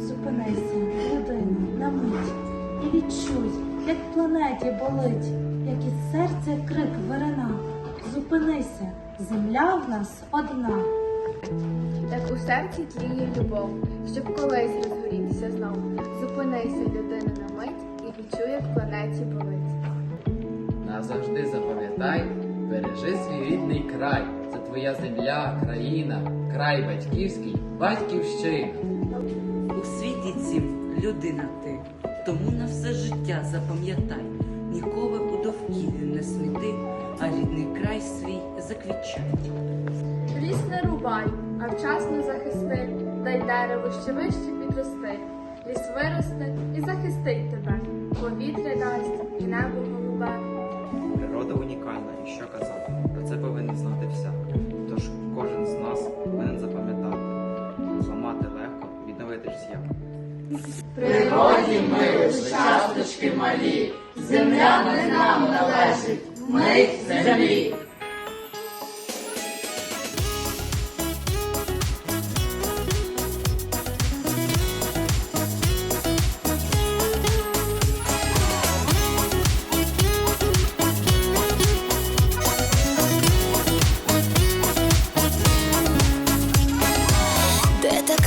Зупинися, людина, на мить і відчуй, як планеті болить, як із серця крик вирина. Зупинися, земля в нас одна. Так у серці тліє любов, щоб колись розгорітися знов. Зупинися, людина, на мить і відчуй, як планеті болить. Назавжди запам'ятай, бережи свій рідний край. Це твоя земля, країна, край батьківський, батьківщина. У світі цім людина ти, тому на все життя запам'ятай, ніколи у довкіллі не сміти, а рідний край свій заквічай. Ліс не рубай, а вчасно захисти, дай дерево ще вище підрости. Ліс виросте і захистить тебе, повітря дасть і небо голубе. Ж з'яв. Природі ми часточки малі, земля не нам належить, ми землі.